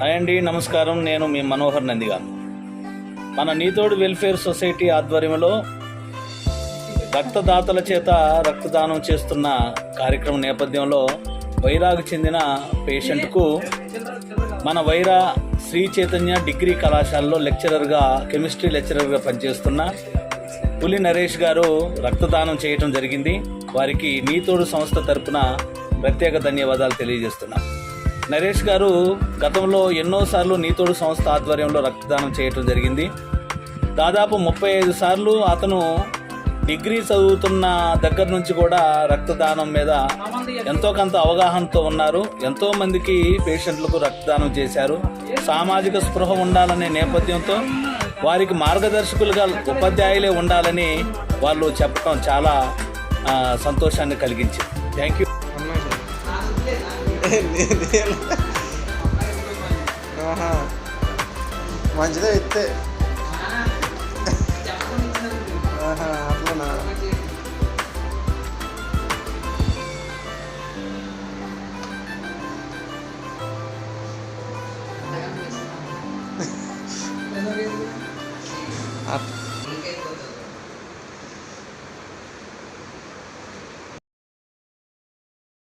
Hi అండి నమస్కారం. నేను మీ మనోహర్ నందిగా. మన నీతోడు వెల్ఫేర్ సొసైటీ ఆధ్వర్యంలో రక్తదాతల చేత రక్తదానం చేస్తున్న కార్యక్రమం నేపథ్యంలో వైరాగ్ చెందిన పేషెంట్కు మన వైరా శ్రీ చైతన్య డిగ్రీ కళాశాలలో లెక్చరర్గా కెమిస్ట్రీ లెక్చరర్గా పనిచేస్తున్న పులి నరేష్ గారు రక్తదానం చేయటం జరిగింది. వారికి నీతోడు సంస్థ తరపున ప్రత్యేక ధన్యవాదాలు తెలియజేస్తున్నాను నరేష్ గారు గతంలో ఎన్నోసార్లు నీతోడు సంస్థ ఆధ్వర్యంలో రక్తదానం చేయటం జరిగింది. దాదాపు ముప్పై ఐదు సార్లు అతను డిగ్రీ చదువుతున్న దగ్గర నుంచి కూడా రక్తదానం మీద ఎంతో కొంత అవగాహనతో ఉన్నారు. ఎంతో మందికి పేషెంట్లకు రక్తదానం చేశారు. సామాజిక స్పృహ ఉండాలనే నేపథ్యంతో వారికి మార్గదర్శకులుగా ఉపాధ్యాయులే ఉండాలని వాళ్ళు చెప్పడం చాలా సంతోషాన్ని కలిగించింది. Thank you. మంచిదే ఇస్తే ఆహా, అట్లనా అట్-